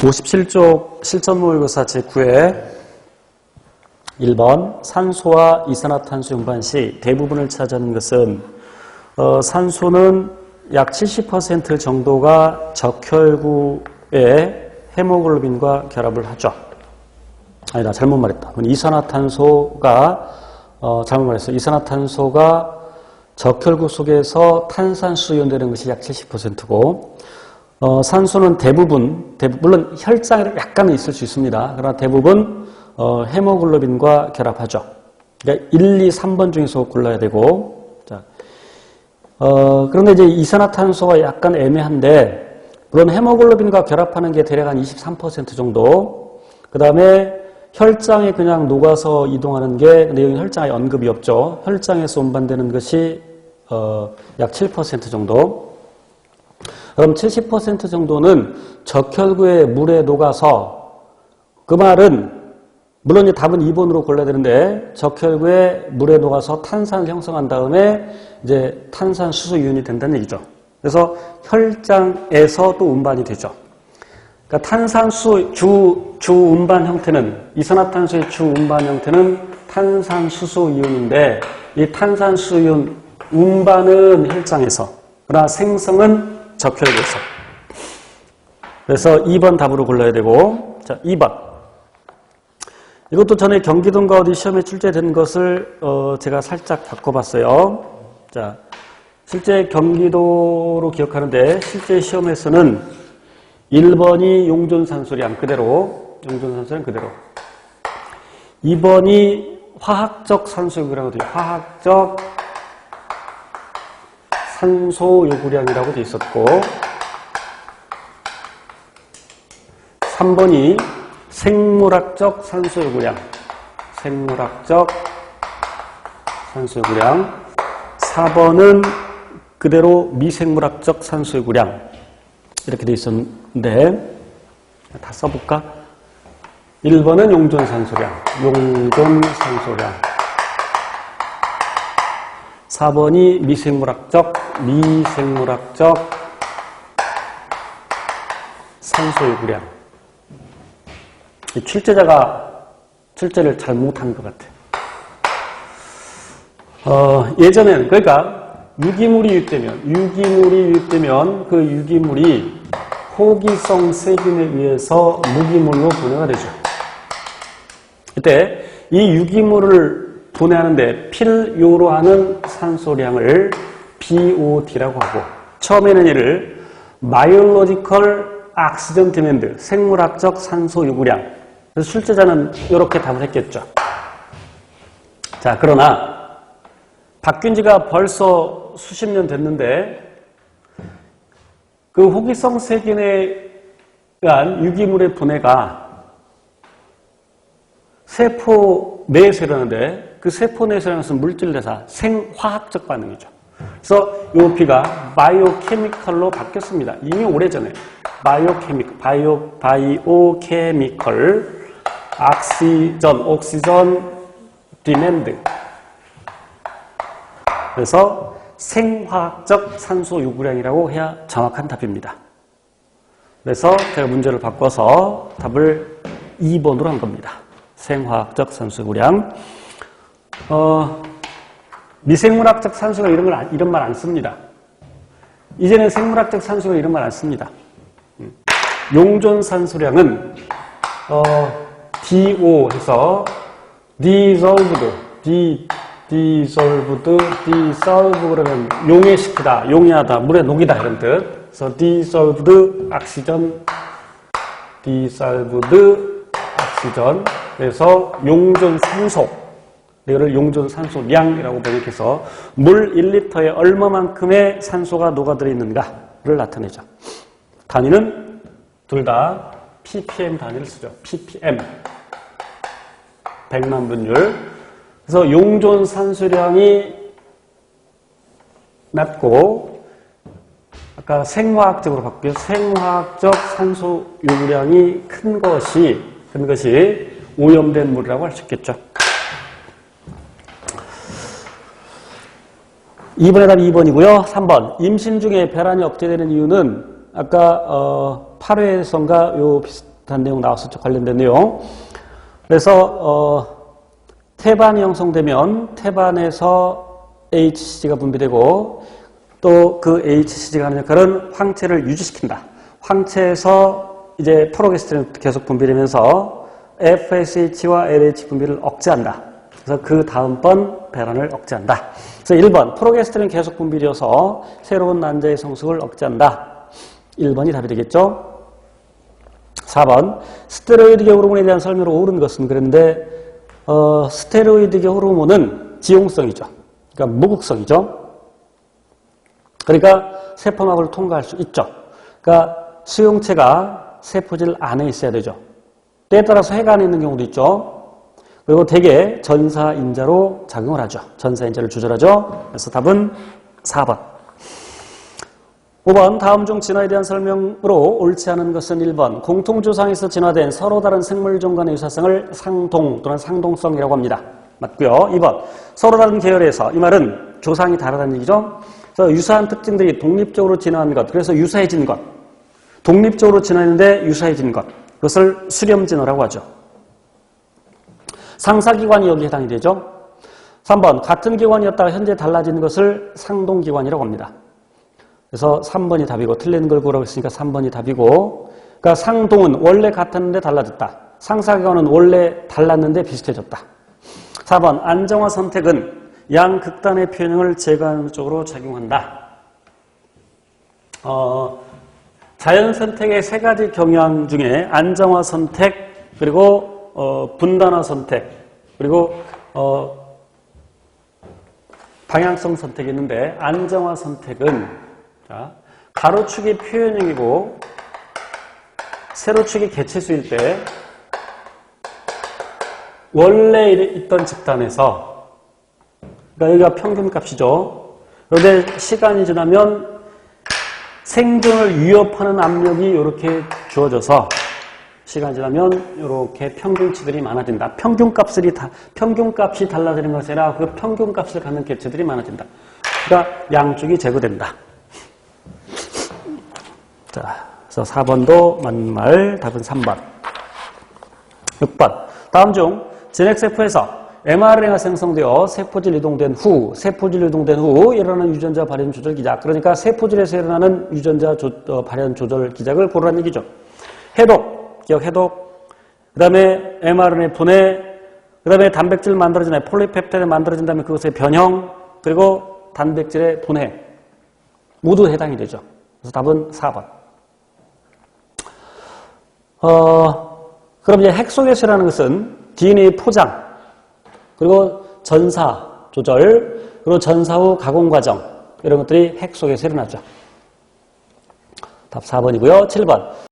57쪽 실전 모의고사 제9회 1번 산소와 이산화탄소 운반 시 대부분을 차지하는 것은 어, 산소는 약 70% 정도가 적혈구의 헤모글로빈과 결합을 하죠. 아니다 잘못 말했다. 이산화탄소가 어, 잘못 말했어. 이산화탄소가 적혈구 속에서 탄산수 이온되는 것이 약 70%고 어, 산소는 대부분, 대부- 물론 혈장에 약간은 있을 수 있습니다. 그러나 대부분 어, 헤모글로빈과 결합하죠. 그러니까 1, 2, 3번 중에서 골라야 되고 자, 어, 그런데 이제 이산화탄소가 약간 애매한데 물론 헤모글로빈과 결합하는 게 대략 한 23% 정도 그 다음에 혈장에 그냥 녹아서 이동하는 게 근데 여기 혈장에 언급이 없죠. 혈장에서 운반되는 것이 어, 약 7% 정도 그럼 70% 정도는 적혈구의 물에 녹아서 그 말은 물론 이제 답은 2번으로 골라야 되는데 적혈구의 물에 녹아서 탄산을 형성한 다음에 이제 탄산 수소 이온이 된다는 얘기죠. 그래서 혈장에서 또 운반이 되죠. 그러니까 탄산수 주, 주 운반 형태는 이산화탄소의 주 운반 형태는 탄산수소 이온인데 이 탄산수소 이온 운반은 혈장에서 그러나 생성은 적혈구에서. 그래서 2번 답으로 골라야 되고 자 2번. 이것도 전에 경기도인가 어디 시험에 출제된 것을 어, 제가 살짝 바꿔봤어요. 자 실제 경기도로 기억하는데 실제 시험에서는 1번이 용존산소량 그대로 용존산소량 그대로. 2번이 화학적 산소 요구량이라고 되어 화학적 산소 요구량이라고 되어 있었고 3번이 생물학적 산소 요구량. 생물학적 산소 요구량. 4번은 그대로 미생물학적 산소 요구량. 이렇게 돼 있었는데 다 써볼까? 1번은 용존산소량. 용존산소량 4번이 미생물학적 미생물학적 산소 요구량 이 출제자가 출제를 잘 못한 것 같아. 어, 예전에는 그러니까 유기물이 유입되면 유기물이 유입되면 그 유기물이 호기성 세균에 의해서 무기물로 분해가 되죠. 이때 이 유기물을 분해하는데 필요로 하는 산소량을 BOD라고 하고 처음에는 이를 biological oxygen demand 생물학적 산소 요구량 그래서 출제자는 이렇게 답을 했겠죠. 자 그러나 바뀐 지가 벌써 수십 년 됐는데 그 호기성 세균에 의한 유기물의 분해가 세포 내에서 일어나는데 그 세포 내에서 일어나는 물질 대사 생화학적 반응이죠. 그래서 이 B가 바이오케미컬로 바뀌었습니다. 이미 오래전에 바이오케미컬, 바이오, 바이오케미컬, 악시전, 옥시전, 디맨드. 그래서 생화학적 산소 요구량이라고 해야 정확한 답입니다. 그래서 제가 문제를 바꿔서 답을 2번으로 한 겁니다. 생화학적 산소 요구량. 어, 미생물학적 산소가 이런 걸, 안- 이런 말 안 씁니다. 이제는 생물학적 산소가 이런 말 안 씁니다. 음. 용존 산소량은, 어, DO 해서 dissolved, D, dissolved, dissolve 그러면 용해시키다, 용해하다, 물에 녹이다 이런 뜻. 그래서 dissolved oxygen, dissolved oxygen. 그래서 용존 산소. 이거를 용존 산소량이라고 번역해서 물 1리터에 얼마만큼의 산소가 녹아들어 있는가를 나타내죠. 단위는 둘 다 ppm 단위를 쓰죠. ppm. 100만 분율. 그래서 용존 산소량이 낮고 아까 생화학적으로 바뀌어 생화학적 산소 요구량이 큰 것이 큰 것이 오염된 물이라고 할 수 있겠죠. 2번의 답이 2번이고요. 3번. 임신 중에 혈안이 억제되는 이유는 아까 어, 8회선가 요 비슷- 단 내용 나왔었죠. 관련된 내용. 그래서 어, 태반이 형성되면 태반에서 HCG가 분비되고 또 그 HCG가 하는 역할은 황체를 유지시킨다. 황체에서 이제 프로게스테론 계속 분비되면서 FSH와 LH 분비를 억제한다. 그래서 그 다음번 배란을 억제한다. 그래서 1번 프로게스테론 계속 분비되어서 새로운 난자의 성숙을 억제한다. 1번이 답이 되겠죠. 4번 스테로이드계 호르몬에 대한 설명으로 옳은 것은 그런데 어, 스테로이드계 호르몬은 지용성이죠. 그러니까 무극성이죠. 그러니까 세포막을 통과할 수 있죠. 그러니까 수용체가 세포질 안에 있어야 되죠. 때에 따라서 해가 안에 있는 경우도 있죠. 그리고 대개 전사인자로 작용을 하죠. 전사인자를 조절하죠. 그래서 답은 4번. 5번 다음 중 진화에 대한 설명으로 옳지 않은 것은 1번 공통조상에서 진화된 서로 다른 생물종 간의 유사성을 상동 또는 상동성이라고 합니다. 맞고요. 2번 서로 다른 계열에서 이 말은 조상이 다르다는 얘기죠. 그래서 유사한 특징들이 독립적으로 진화한 것 그래서 유사해진 것 독립적으로 진화했는데 유사해진 것 그것을 수렴진화라고 하죠. 상사기관이 여기 해당이 되죠. 3번 같은 기관이었다가 현재 달라진 것을 상동기관이라고 합니다. 그래서 3번이 답이고 틀린 걸 고르라고 했으니까 3번이 답이고 그러니까 상동은 원래 같았는데 달라졌다. 상사기관은 원래 달랐는데 비슷해졌다. 4번 안정화 선택은 양 극단의 표현을 제거하는 쪽으로 작용한다. 어, 자연 선택의 세 가지 경향 중에 안정화 선택 그리고 어, 분단화 선택 그리고 어, 방향성 선택이 있는데 안정화 선택은 자, 가로축이 표현형이고 세로축이 개체수일 때 원래 있던 집단에서 그러니까 여기가 평균값이죠. 그런데 시간이 지나면 생존을 위협하는 압력이 이렇게 주어져서 시간이 지나면 이렇게 평균치들이 많아진다. 평균값이 다 평균값이 달라지는 것이 아니라 그 평균값을 갖는 개체들이 많아진다. 그러니까 양쪽이 제거된다. 자, 그래서 4번도 맞는 말, 답은 3번. 6번. 다음 중 진핵세포에서 mRNA가 생성되어 세포질 이동된 후, 세포질 이동된 후 일어나는 유전자 발현 조절 기작. 그러니까 세포질에서 일어나는 유전자 조, 어, 발현 조절 기작을 고르라는 얘기죠. 해독, 기억 해독. 그 다음에 mRNA 분해, 그 다음에 단백질 만들어진 애, 폴리펩타이드 만들어진 다음에 그것의 변형, 그리고 단백질의 분해. 모두 해당이 되죠. 그래서 답은 4번. 어, 그럼 이제 핵속에서라는 것은 DNA 포장, 그리고 전사 조절, 그리고 전사 후 가공 과정, 이런 것들이 핵 속에서 일어나죠. 답 4번이고요. 7번.